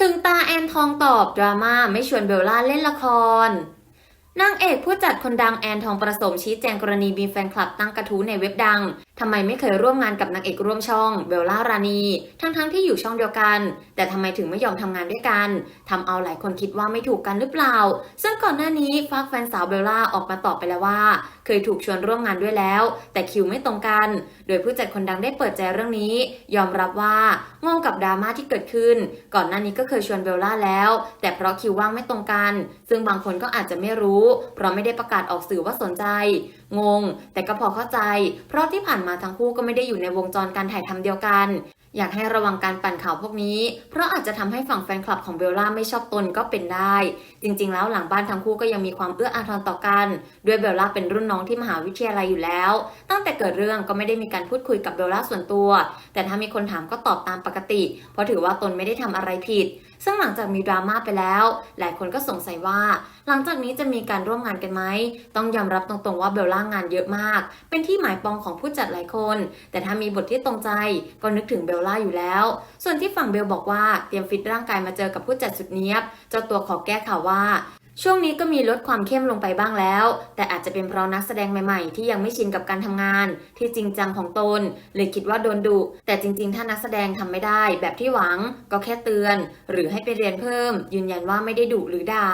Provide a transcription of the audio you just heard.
ถึงตาแอนทองตอบดราม่าไม่ชวนเบลล่าเล่นละคร นางเอกผู้จัดคนดังแอนทองประสมชี้แจงกรณีมีแฟนคลับตั้งกระทู้ในเว็บดัง ทำไมไม่เคยร่วมงานกับนางเอกร่วมช่องเบลล่ารานี ทั้งๆที่อยู่ช่องเดียวกัน แต่ทำไมถึงไม่ยอมทำงานด้วยกัน ทำเอาหลายคนคิดว่าไม่ถูกกันหรือเปล่า ซึ่งก่อนหน้านี้ฝากแฟนสาวเบลล่าออกมาตอบไปแล้วว่า เคยถูกชวนร่วมงานด้วยแล้ว แต่คิวไม่ตรงกัน โดยผู้จัดคนดังได้เปิดใจเรื่องนี้ ยอมรับว่างงกับดราม่าที่เกิดขึ้น ก่อนหน้านี้ก็เคยชวนเบลล่าแล้ว แต่เพราะคิวว่างไม่ตรงกัน ซึ่งบางคนก็อาจจะไม่รู้เพราะไม่ได้ประกาศออกสื่อว่าสนใจ งง แต่ก็พอเข้าใจ เพราะที่ผ่านมาทั้งคู่ก็ไม่ได้อยู่ในวงจรการถ่ายทำเดียวกัน อยากให้ระวังการปั่นข่าวพวกนี้ เพราะอาจจะทำให้ฝั่งแฟนคลับของเบลล่าไม่ชอบตนก็เป็นได้ จริง ๆ แล้วหลังบ้านทั้งคู่ก็ยังมีความเอื้ออาทรต่อกัน ด้วยเบลล่าเป็นรุ่นน้องที่มหาวิทยาลัยอยู่แล้ว ตั้งแต่เกิดเรื่องก็ไม่ได้มีการพูดคุยกับเบลล่าส่วนตัว แต่ถ้ามีคนถามก็ตอบตามปกติ เพราะถือว่าตนไม่ได้ทำอะไรผิด ซึ่งหลังจากมีดราม่าไปแล้ว หลายคนก็สงสัยว่า หลังจากนี้จะมีการร่วมงานกันไหม ต้องยอมรับตรงๆว่าเบลล่างานเยอะมาก เป็นที่หมายปองของผู้จัดหลายคน แต่ถ้ามีบทที่ตรงใจก็นึกถึงเบลล่าอยู่แล้ว ส่วนที่ฝั่งเบลบอกว่าเตรียมฟิตร่างกายมาเจอกับผู้จัดสุดเนี้ยบ เจ้าตัวขอแก้ข่าวว่า ช่วงนี้ก็มีลดความเข้มลงไปบ้างแล้ว แต่อาจจะเป็นเพราะนักแสดงใหม่ๆ ที่ยังไม่ชินกับการทำงาน ที่จริงจังของตนเลยคิดว่าโดนดุแต่จริงๆ ถ้านักแสดงทำไม่ได้ แบบที่หวังก็แค่เตือน หรือให้ไปเรียนเพิ่ม ยืนยันว่าไม่ได้ดุหรือด่า